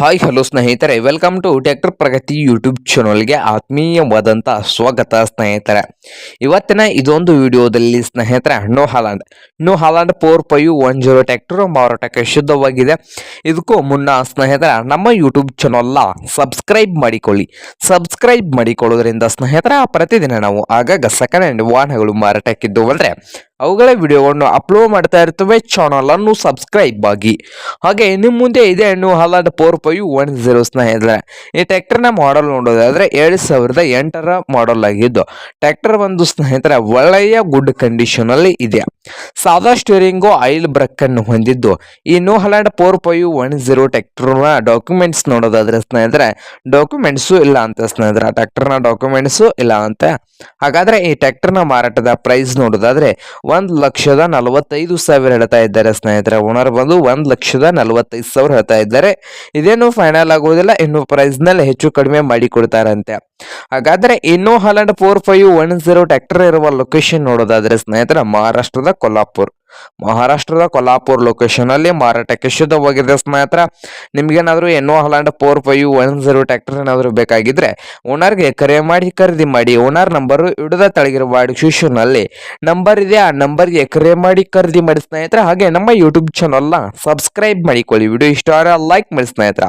Hi hello ಸ್ನೇಹಿತರೆ. Welcome to tractor Pragati YouTube ಚಾನಲ್ಗೆ ಆತ್ಮೀಯವಾದಂಥ ಸ್ವಾಗತ, ಸ್ನೇಹಿತರೆ. ಇವತ್ತಿನ ಇದೊಂದು ವಿಡಿಯೋದಲ್ಲಿ, ಸ್ನೇಹಿತರೆ New Holland New Holland four five one zero tractor ಮಾರಾಟಕ್ಕೆ ಶುದ್ಧವಾಗಿದೆ. ಇದಕ್ಕೂ ಮುನ್ನ, ಸ್ನೇಹಿತರೆ, ನಮ್ಮ ಯೂಟ್ಯೂಬ್ ಚಾನಲ್ನ ಸಬ್ಸ್ಕ್ರೈಬ್ ಮಾಡಿಕೊಳ್ಳಿ. ಸಬ್ಸ್ಕ್ರೈಬ್ ಮಾಡಿಕೊಳ್ಳೋದ್ರಿಂದ, ಸ್ನೇಹಿತರೆ, ಪ್ರತಿದಿನ ನಾವು ಆಗಾಗ ಸೆಕೆಂಡ್ ಹ್ಯಾಂಡ್ ವಾಹನಗಳು ಮಾರಾಟಕ್ಕಿದ್ದು ಅಂದರೆ ಅವುಗಳ ವಿಡಿಯೋವನ್ನು ಅಪ್ಲೋಡ್ ಮಾಡ್ತಾ ಇರ್ತವೆ. ಚಾನಲ್ ಅನ್ನು ಸಬ್ಸ್ಕ್ರೈಬ್ ಆಗಿ. ಹಾಗೆ ನಿಮ್ಮ ಮುಂದೆ ಇದೆ ಹಣ್ಣು Holland four five one zero ಸ್ನೇಹಿತರೆ. ಈ ಟ್ರ್ಯಾಕ್ಟರ್ನ ಮಾಡಲ್ ನೋಡೋದಾದ್ರೆ ಎರಡು ಸಾವಿರದ ಎಂಟರ ಮಾಡಲ್ ಆಗಿದ್ದು ಟ್ರ್ಯಾಕ್ಟರ್ ಒಂದು ಸ್ನೇಹಿತರೆ ಒಳ್ಳೆಯ ಗುಡ್ ಕಂಡೀಷನ್ ಅಲ್ಲಿ ಇದೆ. ಸಾದಾ ಸ್ಟೀರಿಂಗು ಆಯಿಲ್ ಬ್ರಕ್ ಹೊಂದಿದ್ದು, ಈ New Holland four five one zero ಟ್ರ್ಯಾಕ್ಟರ್ನ ಡಾಕ್ಯುಮೆಂಟ್ಸ್ ನೋಡೋದಾದ್ರೆ ಸ್ನೇಹಿತರೆ ಡಾಕ್ಯುಮೆಂಟ್ಸು ಇಲ್ಲ ಅಂತ ಸ್ನೇಹಿತರೆ. ಟ್ರ್ಯಾಕ್ಟರ್ನ ಡಾಕ್ಯುಮೆಂಟ್ಸು ಇಲ್ಲ ಅಂತ ಹಾಗಾದ್ರೆ ಈ ಟ್ರ್ಯಾಕ್ಟರ್ನ ಮಾರಾಟದ ಪ್ರೈಸ್ ನೋಡೋದಾದ್ರೆ ಒಂದ್ ಲಕ್ಷದ ನಲವತ್ತೈದು ಸಾವಿರ ಹೇಳ್ತಾ ಇದ್ದಾರೆ ಸ್ನೇಹಿತರೆ. ಓನರ್ ಬಂದು ಒಂದ್ ಲಕ್ಷದ ನಲವತ್ತೈದು ಸಾವಿರ ಹೇಳ್ತಾ ಇದ್ದಾರೆ. ಇದೇನು ಫೈನಲ್ ಆಗುವುದಿಲ್ಲ ಇನ್ನು ಪ್ರೈಸ್ನಲ್ಲಿ ಹೆಚ್ಚು ಕಡಿಮೆ ಮಾಡಿ ಕೊಡ್ತಾರಂತೆ. ಹಾಗಾದ್ರೆ ಇನ್ನೋ Holland four five one zero tractor ಇರುವ ಲೊಕೇಶನ್ ನೋಡೋದಾದ್ರೆ ಸ್ನೇಹಿತರೆ, ಮಹಾರಾಷ್ಟ್ರದ ಕೊಲ್ಲಾಪುರ್. ಮಹಾರಾಷ್ಟ್ರದ ಕೊಲ್ಲಾಪುರ್ ಲೊಕೇಶನ್ ಅಲ್ಲಿ ಮಾರಾಟಕ್ಕೆ ಶುದ್ಧವಾಗಿದೆ ಸ್ನೇಹಿತರ. ನಿಮ್ಗೇನಾದರೂ ಎನ್ನೋ Holland four five one zero tractor ಏನಾದರೂ ಬೇಕಾಗಿದ್ರೆ ಓನರ್ಗೆ ಕರೆ ಮಾಡಿ ಖರೀದಿ ಮಾಡಿ. ಓನರ್ ನಂಬರು ಹಿಡಿದ ತಳಗಿರುವ ವಾರ್ಡ್ನಲ್ಲಿ ನಂಬರ್ ಇದೆ. ಆ ನಂಬರ್ಗೆ ಕರೆ ಮಾಡಿ ಖರೀದಿ ಮಾಡಿ ಸ್ನೇಹಿತರ. ಹಾಗೆ ನಮ್ಮ ಯೂಟ್ಯೂಬ್ ಚಾನಲ್ನ ಸಬ್ಸ್ಕ್ರೈಬ್ ಮಾಡಿಕೊಳ್ಳಿ. ವಿಡಿಯೋ ಇಷ್ಟ ಲೈಕ್ ಮಾಡಿ ಸ್ನೇಹಿತರ.